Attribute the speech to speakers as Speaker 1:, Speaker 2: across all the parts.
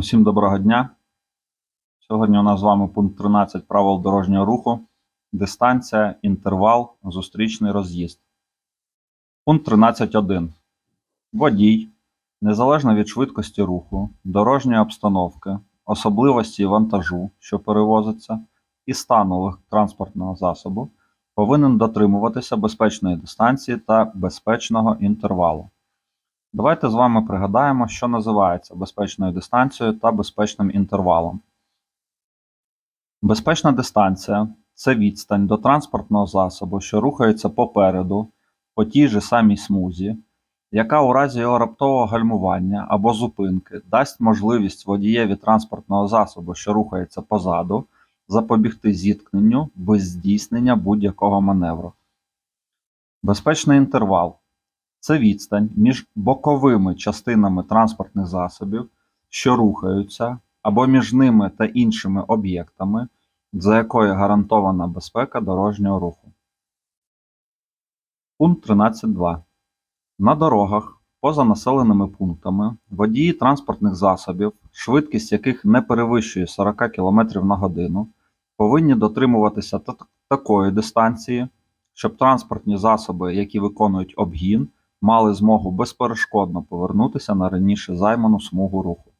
Speaker 1: Усім доброго дня. Сьогодні у нас з вами пункт 13 правил дорожнього руху. Дистанція, інтервал, зустрічний роз'їзд. Пункт 13.1. Водій, незалежно від швидкості руху, дорожньої обстановки, особливості вантажу, що перевозиться, і стану транспортного засобу, повинен дотримуватися безпечної дистанції та безпечного інтервалу. Давайте з вами пригадаємо, що називається безпечною дистанцією та безпечним інтервалом. Безпечна дистанція це відстань до транспортного засобу, що рухається попереду по тій же самій смузі, яка у разі його раптового гальмування або зупинки дасть можливість водієві транспортного засобу, що рухається позаду, запобігти зіткненню без здійснення будь-якого маневру. Безпечний інтервал це відстань між боковими частинами транспортних засобів, що рухаються, або між ними та іншими об'єктами, за якою гарантована безпека дорожнього руху. Пункт 13.2. На дорогах поза населеними пунктами водії транспортних засобів, швидкість яких не перевищує 40 км на годину, повинні дотримуватися такої дистанції, щоб транспортні засоби, які виконують обгін, мали змогу безперешкодно повернутися на раніше займану смугу руху.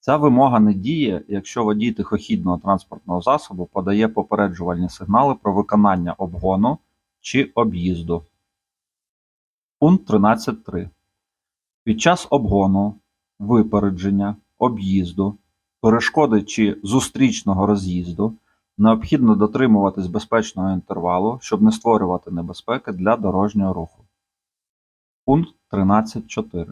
Speaker 1: Ця вимога не діє, якщо водій тихохідного транспортного засобу подає попереджувальні сигнали про виконання обгону чи об'їзду. Пункт 13.3. Під час обгону, випередження, об'їзду, перешкоди чи зустрічного роз'їзду необхідно дотримуватись безпечного інтервалу, щоб не створювати небезпеки для дорожнього руху. Пункт 13.4.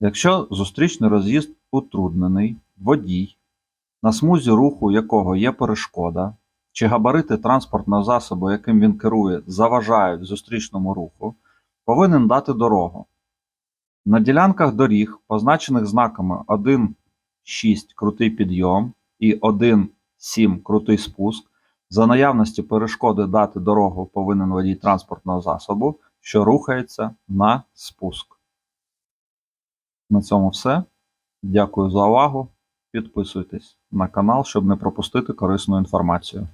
Speaker 1: Якщо зустрічний роз'їзд утруднений, водій, на смузі руху якого є перешкода, чи габарити транспортного засобу, яким він керує, заважають зустрічному руху, повинен дати дорогу. На ділянках доріг, позначених знаками 1.6 крутий підйом і 1.7 крутий спуск, за наявності перешкоди дати дорогу повинен водій транспортного засобу, що рухається на спуск. На цьому все. Дякую за увагу. Підписуйтесь на канал, щоб не пропустити корисну інформацію.